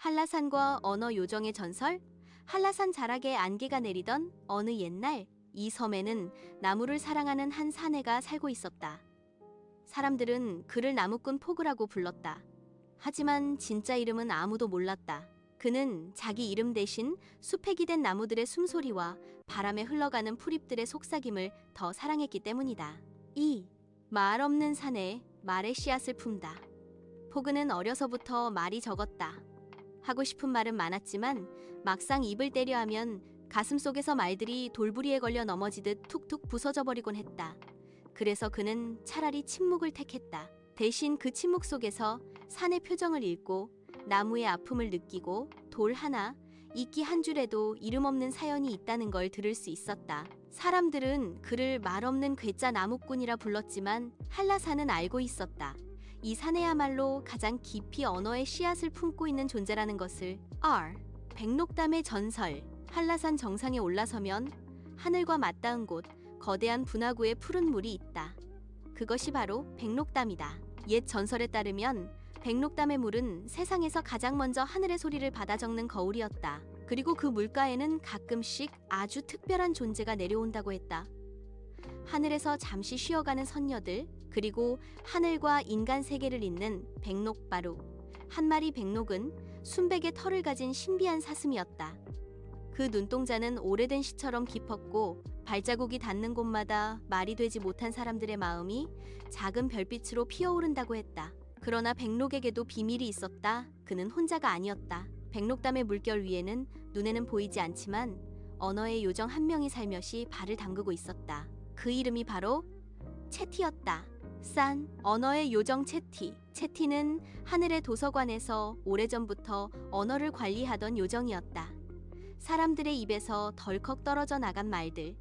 한라산과 언어 요정의 전설? 한라산 자락에 안개가 내리던 어느 옛날 이 섬에는 나무를 사랑하는 한 사내가 살고 있었다. 사람들은 그를 나무꾼 포그라고 불렀다. 하지만 진짜 이름은 아무도 몰랐다. 그는 자기 이름 대신 숲에 기댄 나무들의 숨소리와 바람에 흘러가는 풀잎들의 속삭임을 더 사랑했기 때문이다. 이말 없는 산에 말의 씨앗을 품다. 포그는 어려서부터 말이 적었다. 하고 싶은 말은 많았지만 막상 입을 때려 하면 가슴 속에서 말들이 돌부리에 걸려 넘어지듯 툭툭 부서져 버리곤 했다. 그래서 그는 차라리 침묵을 택했다. 대신 그 침묵 속에서 산의 표정을 읽고 나무의 아픔을 느끼고 돌 하나, 이끼 한 줄에도 이름 없는 사연이 있다는 걸 들을 수 있었다. 사람들은 그를 말 없는 괴짜 나무꾼이라 불렀지만 한라산은 알고 있었다. 이 산에야말로 가장 깊이 언어의 씨앗을 품고 있는 존재라는 것을 R. 백록담의 전설 한라산 정상에 올라서면 하늘과 맞닿은 곳 거대한 분화구에 푸른 물이 있다. 그것이 바로 백록담이다. 옛 전설에 따르면 백록담의 물은 세상에서 가장 먼저 하늘의 소리를 받아 적는 거울이었다. 그리고 그 물가에는 가끔씩 아주 특별한 존재가 내려온다고 했다. 하늘에서 잠시 쉬어가는 선녀들, 그리고 하늘과 인간 세계를 잇는 백록바루. 한 마리 백록은 순백의 털을 가진 신비한 사슴이었다. 그 눈동자는 오래된 시처럼 깊었고 발자국이 닿는 곳마다 말이 되지 못한 사람들의 마음이 작은 별빛으로 피어오른다고 했다. 그러나 백록에게도 비밀이 있었다. 그는 혼자가 아니었다. 백록담의 물결 위에는 눈에는 보이지 않지만 언어의 요정 한 명이 살며시 발을 담그고 있었다. 그 이름이 바로 채티였다. 싼 언어의 요정 채티. 채티는 하늘의 도서관에서 오래전부터 언어를 관리하던 요정이었다. 사람들의 입에서 덜컥 떨어져 나간 말들,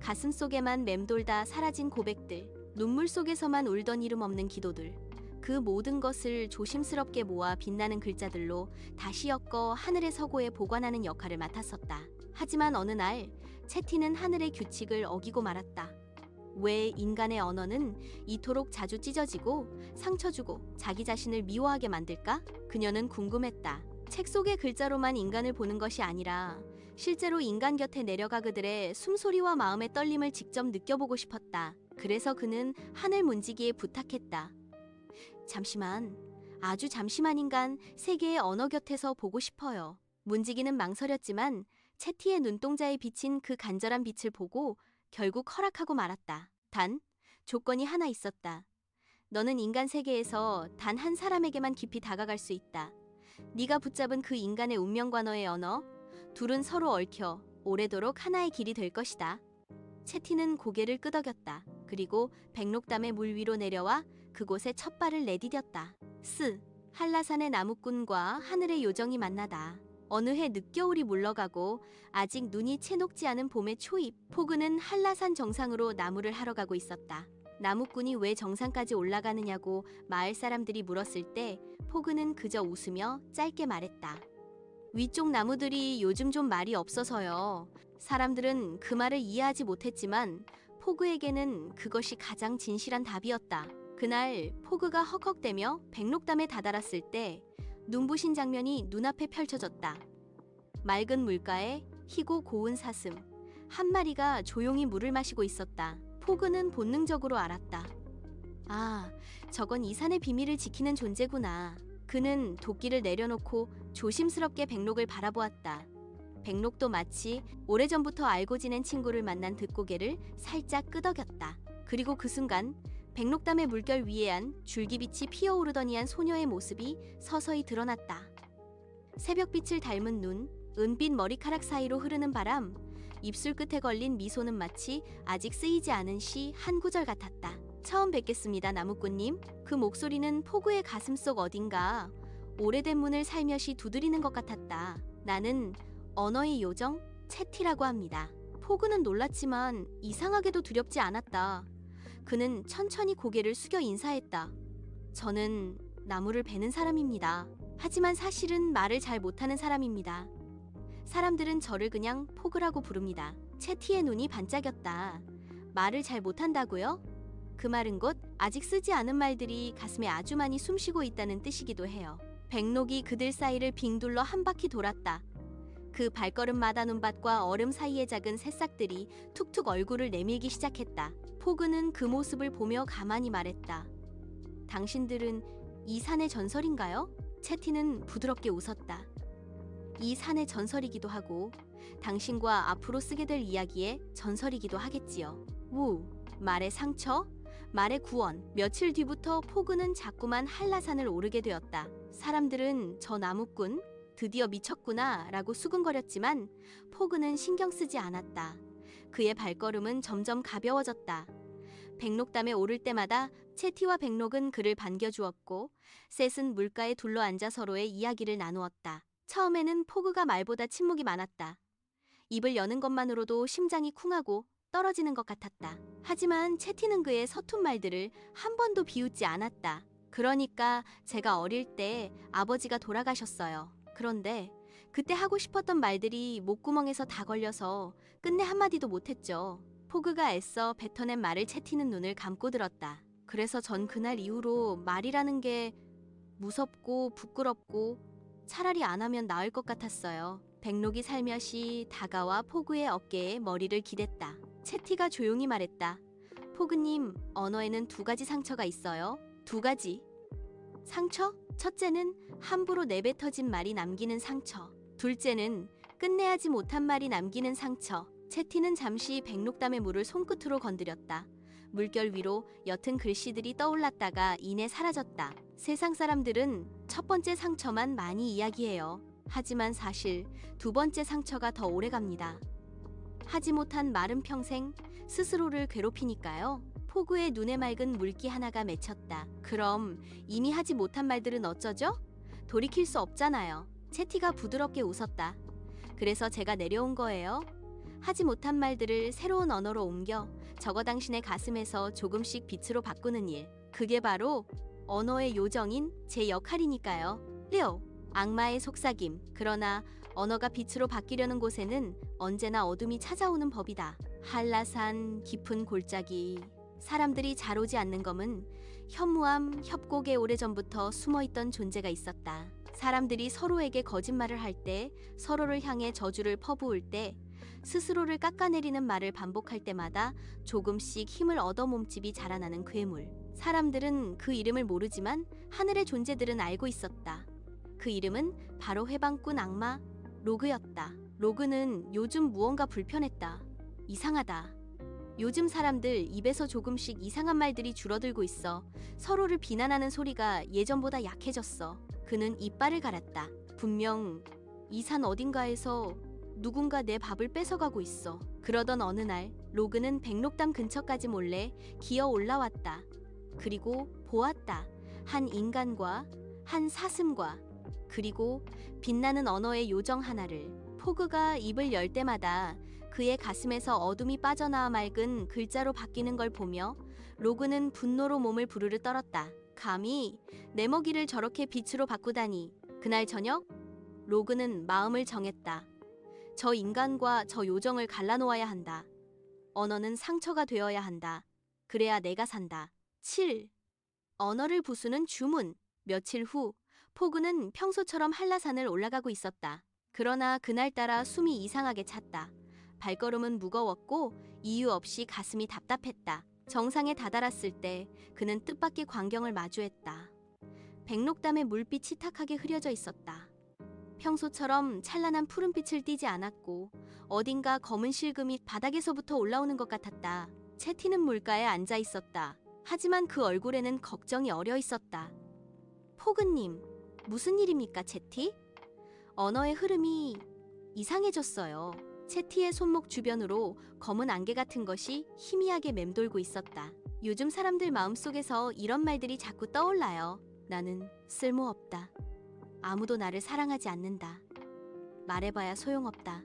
가슴 속에만 맴돌다 사라진 고백들, 눈물 속에서만 울던 이름 없는 기도들. 그 모든 것을 조심스럽게 모아 빛나는 글자들로 다시 엮어 하늘의 서고에 보관하는 역할을 맡았었다. 하지만 어느 날 채티는 하늘의 규칙을 어기고 말았다. 왜 인간의 언어는 이토록 자주 찢어지고 상처 주고 자기 자신을 미워하게 만들까? 그녀는 궁금했다. 책 속의 글자로만 인간을 보는 것이 아니라 실제로 인간 곁에 내려가 그들의 숨소리와 마음의 떨림을 직접 느껴보고 싶었다. 그래서 그는 하늘 문지기에 부탁했다. 잠시만, 아주 잠시만 인간 세계의 언어 곁에서 보고 싶어요. 문지기는 망설였지만 채티의 눈동자에 비친 그 간절한 빛을 보고 결국 허락하고 말았다. 단, 조건이 하나 있었다. 너는 인간 세계에서 단 한 사람에게만 깊이 다가갈 수 있다. 네가 붙잡은 그 인간의 운명과 너의 언어, 둘은 서로 얽혀 오래도록 하나의 길이 될 것이다. 채티는 고개를 끄덕였다. 그리고 백록담의 물 위로 내려와 그곳에 첫 발을 내디뎠다. 스, 한라산의 나무꾼과 하늘의 요정이 만나다. 어느 해 늦겨울이 물러가고 아직 눈이 채 녹지 않은 봄의 초입, 포그는 한라산 정상으로 나무를 하러 가고 있었다. 나무꾼이 왜 정상까지 올라가느냐고 마을 사람들이 물었을 때 포그는 그저 웃으며 짧게 말했다. 위쪽 나무들이 요즘 좀 말이 없어서요. 사람들은 그 말을 이해하지 못했지만 포그에게는 그것이 가장 진실한 답이었다. 그날 포그가 헉헉대며 백록담에 다다랐을 때 눈부신 장면이 눈앞에 펼쳐졌다. 맑은 물가에 희고 고운 사슴 한 마리가 조용히 물을 마시고 있었다. 포그는 본능적으로 알았다. 아, 저건 이 산의 비밀을 지키는 존재구나. 그는 도끼를 내려놓고 조심스럽게 백록을 바라보았다. 백록도 마치 오래전부터 알고 지낸 친구를 만난 득고개를 살짝 끄덕였다. 그리고 그 순간 백록담의 물결 위에 한 줄기빛이 피어오르더니 한 소녀의 모습이 서서히 드러났다. 새벽빛을 닮은 눈, 은빛 머리카락 사이로 흐르는 바람, 입술 끝에 걸린 미소는 마치 아직 쓰이지 않은 시 한 구절 같았다. 처음 뵙겠습니다, 나무꾼님. 그 목소리는 포구의 가슴 속 어딘가 오래된 문을 살며시 두드리는 것 같았다. 나는 언어의 요정 채티라고 합니다. 포구는 놀랐지만 이상하게도 두렵지 않았다. 그는 천천히 고개를 숙여 인사했다. 저는 나무를 베는 사람입니다. 하지만 사실은 말을 잘 못하는 사람입니다. 사람들은 저를 그냥 포그라고 부릅니다. 채티의 눈이 반짝였다. 말을 잘 못한다고요? 그 말은 곧 아직 쓰지 않은 말들이 가슴에 아주 많이 숨쉬고 있다는 뜻이기도 해요. 백록이 그들 사이를 빙둘러 한 바퀴 돌았다. 그 발걸음마다 눈밭과 얼음 사이의 작은 새싹들이 툭툭 얼굴을 내밀기 시작했다. 포그는 그 모습을 보며 가만히 말했다. 당신들은 이 산의 전설인가요? 채티는 부드럽게 웃었다. 이 산의 전설이기도 하고 당신과 앞으로 쓰게 될 이야기의 전설이기도 하겠지요. 우, 말의 상처, 말의 구원. 며칠 뒤부터 포그는 자꾸만 한라산을 오르게 되었다. 사람들은 저 나무꾼 드디어 미쳤구나 라고 수근거렸지만 포그는 신경 쓰지 않았다. 그의 발걸음은 점점 가벼워졌다. 백록담에 오를 때마다 채티와 백록은 그를 반겨주었고 셋은 물가에 둘러앉아 서로의 이야기를 나누었다. 처음에는 포그가 말보다 침묵이 많았다. 입을 여는 것만으로도 심장이 쿵하고 떨어지는 것 같았다. 하지만 채티는 그의 서툰 말들을 한 번도 비웃지 않았다. 그러니까 제가 어릴 때 아버지가 돌아가셨어요. 그런데 그때 하고 싶었던 말들이 목구멍에서 다 걸려서 끝내 한마디도 못했죠. 포그가 애써 뱉어낸 말을 채티는 눈을 감고 들었다. 그래서 전 그날 이후로 말이라는 게 무섭고 부끄럽고 차라리 안 하면 나을 것 같았어요. 백록이 살며시 다가와 포그의 어깨에 머리를 기댔다. 채티가 조용히 말했다. 포그님, 언어에는 두 가지 상처가 있어요. 두 가지. 상처? 첫째는 함부로 내뱉어진 말이 남기는 상처. 둘째는 끝내야지 못한 말이 남기는 상처. 채티는 잠시 백록담의 물을 손끝으로 건드렸다. 물결 위로 옅은 글씨들이 떠올랐다가 이내 사라졌다. 세상 사람들은 첫 번째 상처만 많이 이야기해요. 하지만 사실 두 번째 상처가 더 오래 갑니다. 하지 못한 말은 평생 스스로를 괴롭히니까요. 포구의 눈에 맑은 물기 하나가 맺혔다. 그럼 이미 하지 못한 말들은 어쩌죠? 돌이킬 수 없잖아요. 채티가 부드럽게 웃었다. 그래서 제가 내려온 거예요. 하지 못한 말들을 새로운 언어로 옮겨 적어 당신의 가슴에서 조금씩 빛으로 바꾸는 일. 그게 바로 언어의 요정인 제 역할이니까요. 리오, 악마의 속삭임. 그러나 언어가 빛으로 바뀌려는 곳에는 언제나 어둠이 찾아오는 법이다. 한라산 깊은 골짜기. 사람들이 잘 오지 않는 검은 현무암 협곡에 오래전부터 숨어있던 존재가 있었다. 사람들이 서로에게 거짓말을 할 때, 서로를 향해 저주를 퍼부을 때, 스스로를 깎아내리는 말을 반복할 때마다 조금씩 힘을 얻어 몸집이 자라나는 괴물. 사람들은 그 이름을 모르지만 하늘의 존재들은 알고 있었다. 그 이름은 바로 회방꾼 악마 로그였다. 로그는 요즘 무언가 불편했다. 이상하다. 요즘 사람들 입에서 조금씩 이상한 말들이 줄어들고 있어 서로를 비난하는 소리가 예전보다 약해졌어. 그는 이빨을 갈았다. 분명 이 산 어딘가에서 누군가 내 밥을 뺏어가고 있어. 그러던 어느 날 로그는 백록담 근처까지 몰래 기어 올라왔다. 그리고 보았다. 한 인간과 한 사슴과 그리고 빛나는 언어의 요정 하나를 포그가 입을 열 때마다 그의 가슴에서 어둠이 빠져나와 맑은 글자로 바뀌는 걸 보며 로그는 분노로 몸을 부르르 떨었다. 감히 내 먹이를 저렇게 빛으로 바꾸다니. 그날 저녁 로그는 마음을 정했다. 저 인간과 저 요정을 갈라놓아야 한다. 언어는 상처가 되어야 한다. 그래야 내가 산다. 7. 언어를 부수는 주문. 며칠 후 포그는 평소처럼 한라산을 올라가고 있었다. 그러나 그날따라 숨이 이상하게 찼다. 발걸음은 무거웠고 이유 없이 가슴이 답답했다. 정상에 다다랐을 때 그는 뜻밖의 광경을 마주했다. 백록담의 물빛이 탁하게 흐려져 있었다. 평소처럼 찬란한 푸른빛을 띠지 않았고 어딘가 검은 실금이 바닥에서부터 올라오는 것 같았다. 채티는 물가에 앉아 있었다. 하지만 그 얼굴에는 걱정이 어려 있었다. 포그님, 무슨 일입니까, 채티? 언어의 흐름이 이상해졌어요. 채티의 손목 주변으로 검은 안개 같은 것이 희미하게 맴돌고 있었다. 요즘 사람들 마음속에서 이런 말들이 자꾸 떠올라요. 나는 쓸모없다. 아무도 나를 사랑하지 않는다. 말해봐야 소용없다.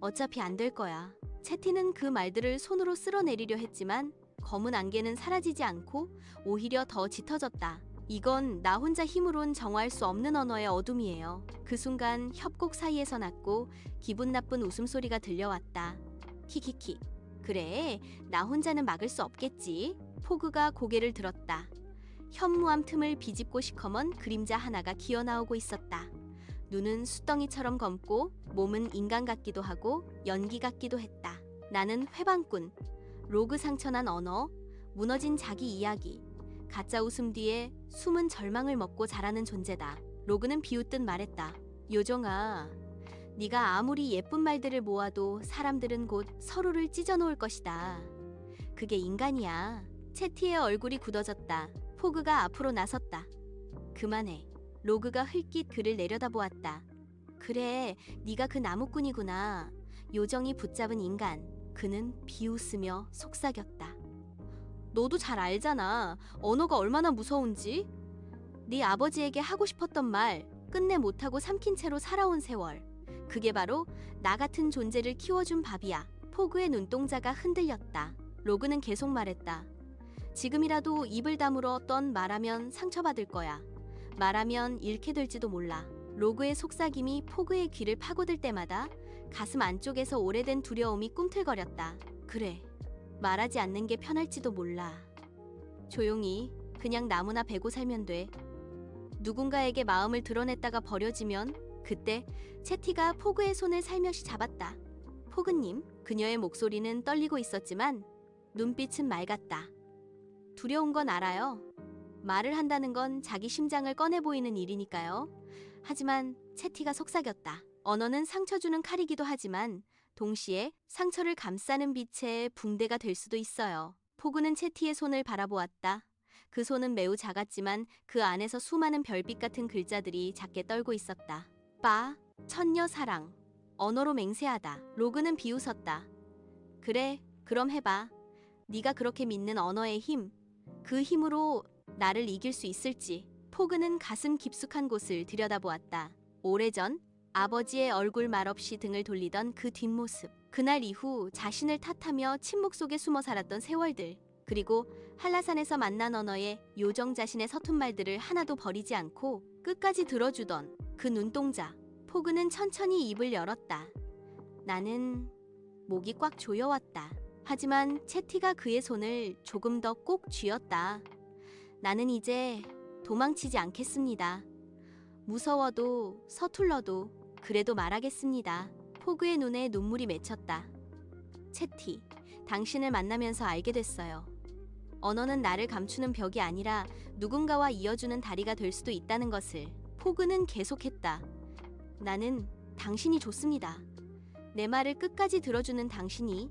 어차피 안 될 거야. 채티는 그 말들을 손으로 쓸어내리려 했지만 검은 안개는 사라지지 않고 오히려 더 짙어졌다. 이건 나 혼자 힘으론 정화할 수 없는 언어의 어둠이에요. 그 순간 협곡 사이에서 났고 기분 나쁜 웃음소리가 들려왔다. 키키키. 그래, 나 혼자는 막을 수 없겠지. 포그가 고개를 들었다. 현무암 틈을 비집고 시커먼 그림자 하나가 기어 나오고 있었다. 눈은 숫덩이처럼 검고 몸은 인간 같기도 하고 연기 같기도 했다. 나는 회방꾼, 로그 상처난 언어, 무너진 자기 이야기, 가짜 웃음 뒤에 숨은 절망을 먹고 자라는 존재다. 로그는 비웃듯 말했다. 요정아, 네가 아무리 예쁜 말들을 모아도 사람들은 곧 서로를 찢어놓을 것이다. 그게 인간이야. 채티의 얼굴이 굳어졌다. 포그가 앞으로 나섰다. 그만해. 로그가 흘낏 그를 내려다보았다. 그래, 네가 그 나무꾼이구나. 요정이 붙잡은 인간. 그는 비웃으며 속삭였다. 너도 잘 알잖아. 언어가 얼마나 무서운지. 네 아버지에게 하고 싶었던 말 끝내 못하고 삼킨 채로 살아온 세월. 그게 바로 나 같은 존재를 키워준 밥이야. 포그의 눈동자가 흔들렸다. 로그는 계속 말했다. 지금이라도 입을 다물어 떤 말하면 상처받을 거야. 말하면 잃게 될지도 몰라. 로그의 속삭임이 포그의 귀를 파고들 때마다 가슴 안쪽에서 오래된 두려움이 꿈틀거렸다. 그래. 말하지 않는 게 편할지도 몰라. 조용히 그냥 나무나 베고 살면 돼. 누군가에게 마음을 드러냈다가 버려지면 그때 채티가 포그의 손을 살며시 잡았다. 포그님, 그녀의 목소리는 떨리고 있었지만 눈빛은 맑았다. 두려운 건 알아요. 말을 한다는 건 자기 심장을 꺼내 보이는 일이니까요. 하지만 채티가 속삭였다. 언어는 상처 주는 칼이기도 하지만 동시에 상처를 감싸는 빛의 붕대가 될 수도 있어요. 포그는 채티의 손을 바라보았다. 그 손은 매우 작았지만 그 안에서 수많은 별빛 같은 글자들이 작게 떨고 있었다. 빠, 천녀 사랑, 언어로 맹세하다. 로그는 비웃었다. 그래, 그럼 해봐. 네가 그렇게 믿는 언어의 힘, 그 힘으로 나를 이길 수 있을지. 포그는 가슴 깊숙한 곳을 들여다보았다. 오래전 아버지의 얼굴 말없이 등을 돌리던 그 뒷모습. 그날 이후 자신을 탓하며 침묵 속에 숨어 살았던 세월들. 그리고 한라산에서 만난 언어의 요정 자신의 서툰 말들을 하나도 버리지 않고 끝까지 들어주던 그 눈동자. 포그는 천천히 입을 열었다. 나는 목이 꽉 조여왔다. 하지만 채티가 그의 손을 조금 더 꼭 쥐었다. 나는 이제 도망치지 않겠습니다. 무서워도 서툴러도 그래도 말하겠습니다. 포그의 눈에 눈물이 맺혔다. 채티, 당신을 만나면서 알게 됐어요. 언어는 나를 감추는 벽이 아니라 누군가와 이어주는 다리가 될 수도 있다는 것을. 포그는 계속했다. 나는 당신이 좋습니다. 내 말을 끝까지 들어주는 당신이,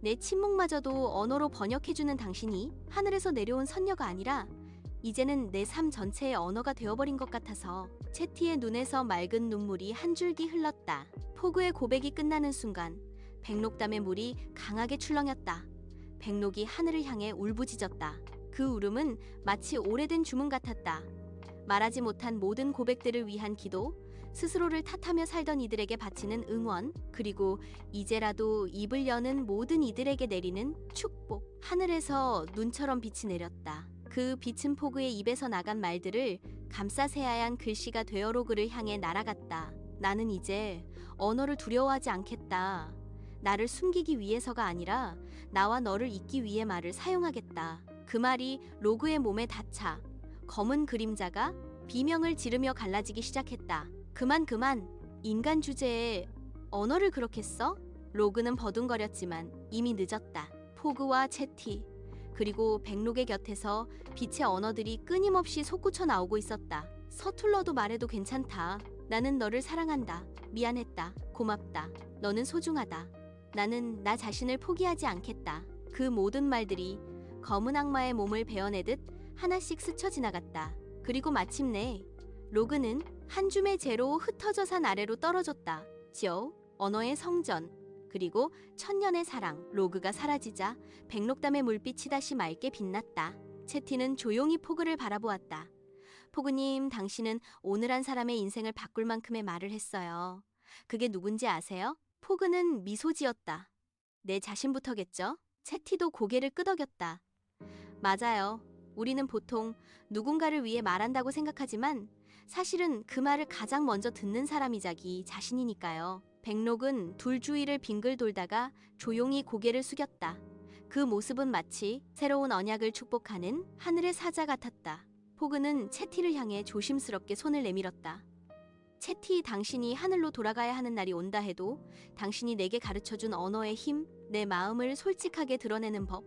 내 침묵마저도 언어로 번역해주는 당신이 하늘에서 내려온 선녀가 아니라 이제는 내 삶 전체의 언어가 되어버린 것 같아서 채티의 눈에서 맑은 눈물이 한 줄기 흘렀다. 포그의 고백이 끝나는 순간 백록담의 물이 강하게 출렁였다. 백록이 하늘을 향해 울부짖었다. 그 울음은 마치 오래된 주문 같았다. 말하지 못한 모든 고백들을 위한 기도, 스스로를 탓하며 살던 이들에게 바치는 응원, 그리고 이제라도 입을 여는 모든 이들에게 내리는 축복. 하늘에서 눈처럼 빛이 내렸다. 그 빛은 포그의 입에서 나간 말들을 감싸세야한 글씨가 되어 로그를 향해 날아갔다. 나는 이제 언어를 두려워하지 않겠다. 나를 숨기기 위해서가 아니라 나와 너를 잇기 위해 말을 사용하겠다. 그 말이 로그의 몸에 닿자 검은 그림자가 비명을 지르며 갈라지기 시작했다. 그만 그만 인간 주제에 언어를 그렇게 써? 로그는 버둥거렸지만 이미 늦었다. 포그와 채티 그리고 백록의 곁에서 빛의 언어들이 끊임없이 솟구쳐 나오고 있었다. 서툴러도 말해도 괜찮다. 나는 너를 사랑한다. 미안했다. 고맙다. 너는 소중하다. 나는 나 자신을 포기하지 않겠다. 그 모든 말들이 검은 악마의 몸을 베어내듯 하나씩 스쳐 지나갔다. 그리고 마침내 로그는 한 줌의 재로 흩어져 산 아래로 떨어졌다. 지오, 언어의 성전, 그리고 천년의 사랑, 로그가 사라지자 백록담의 물빛이 다시 맑게 빛났다. 채티는 조용히 포그를 바라보았다. 포그님, 당신은 오늘 한 사람의 인생을 바꿀 만큼의 말을 했어요. 그게 누군지 아세요? 포그는 미소 지었다. 내 자신부터겠죠? 채티도 고개를 끄덕였다. 맞아요. 우리는 보통 누군가를 위해 말한다고 생각하지만 사실은 그 말을 가장 먼저 듣는 사람이 자기 자신이니까요. 백록은 둘 주위를 빙글 돌다가 조용히 고개를 숙였다. 그 모습은 마치 새로운 언약을 축복하는 하늘의 사자 같았다. 포그는 채티를 향해 조심스럽게 손을 내밀었다. 채티, 당신이 하늘로 돌아가야 하는 날이 온다 해도 당신이 내게 가르쳐준 언어의 힘, 내 마음을 솔직하게 드러내는 법,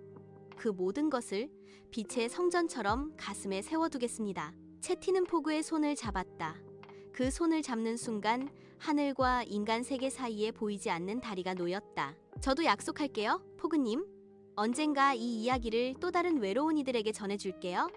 그 모든 것을 빛의 성전처럼 가슴에 세워두겠습니다. 채티는 포그의 손을 잡았다. 그 손을 잡는 순간 하늘과 인간 세계 사이에 보이지 않는 다리가 놓였다. 저도 약속할게요, 포그님. 언젠가 이 이야기를 또 다른 외로운 이들에게 전해줄게요.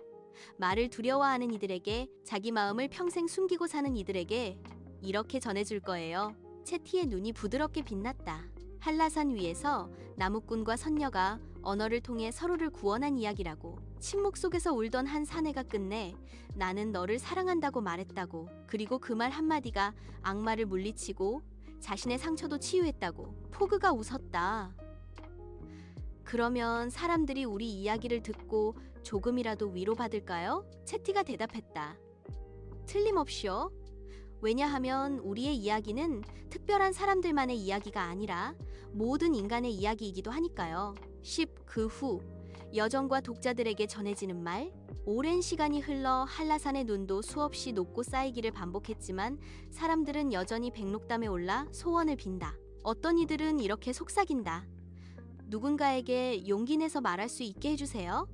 말을 두려워하는 이들에게 자기 마음을 평생 숨기고 사는 이들에게 이렇게 전해줄 거예요. 채티의 눈이 부드럽게 빛났다. 한라산 위에서 나무꾼과 선녀가 언어를 통해 서로를 구원한 이야기라고. 침묵 속에서 울던 한 사내가 끝내 나는 너를 사랑한다고 말했다고. 그리고 그 말 한마디가 악마를 물리치고 자신의 상처도 치유했다고. 포그가 웃었다. 그러면 사람들이 우리 이야기를 듣고 조금이라도 위로받을까요? 채티가 대답했다. 틀림없이요. 왜냐하면 우리의 이야기는 특별한 사람들만의 이야기가 아니라 모든 인간의 이야기이기도 하니까요. 10. 그 후 여정과 독자들에게 전해지는 말 오랜 시간이 흘러 한라산의 눈도 수없이 녹고 쌓이기를 반복했지만 사람들은 여전히 백록담에 올라 소원을 빈다. 어떤 이들은 이렇게 속삭인다. 누군가에게 용기 내서 말할 수 있게 해주세요.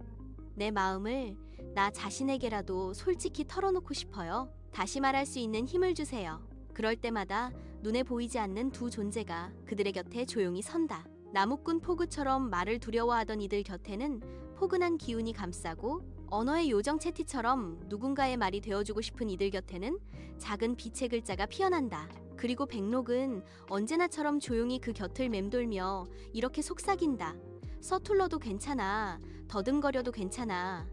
내 마음을 나 자신에게라도 솔직히 털어놓고 싶어요. 다시 말할 수 있는 힘을 주세요. 그럴 때마다 눈에 보이지 않는 두 존재가 그들의 곁에 조용히 선다. 나무꾼 포그처럼 말을 두려워하던 이들 곁에는 포근한 기운이 감싸고 언어의 요정 채티처럼 누군가의 말이 되어주고 싶은 이들 곁에는 작은 빛의 글자가 피어난다. 그리고 백록은 언제나처럼 조용히 그 곁을 맴돌며 이렇게 속삭인다. 서툴러도 괜찮아. 더듬거려도 괜찮아.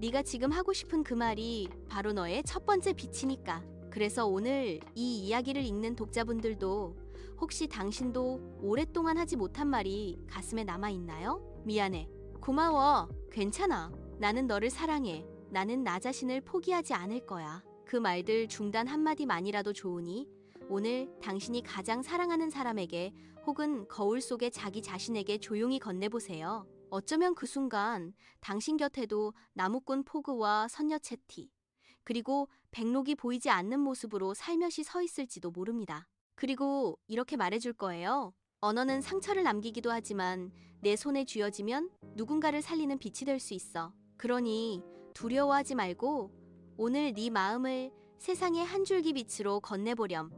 네가 지금 하고 싶은 그 말이 바로 너의 첫 번째 빛이니까. 그래서 오늘 이 이야기를 읽는 독자분들도 혹시 당신도 오랫동안 하지 못한 말이 가슴에 남아 있나요? 미안해. 고마워. 괜찮아. 나는 너를 사랑해. 나는 나 자신을 포기하지 않을 거야. 그 말들 중단 한마디만이라도 좋으니 오늘 당신이 가장 사랑하는 사람에게 혹은 거울 속의 자기 자신에게 조용히 건네보세요. 어쩌면 그 순간 당신 곁에도 나무꾼 포그와 선녀 채티, 그리고 백록이 보이지 않는 모습으로 살며시 서 있을지도 모릅니다. 그리고 이렇게 말해줄 거예요. 언어는 상처를 남기기도 하지만 내 손에 쥐어지면 누군가를 살리는 빛이 될 수 있어. 그러니 두려워하지 말고 오늘 네 마음을 세상의 한 줄기 빛으로 건네보렴.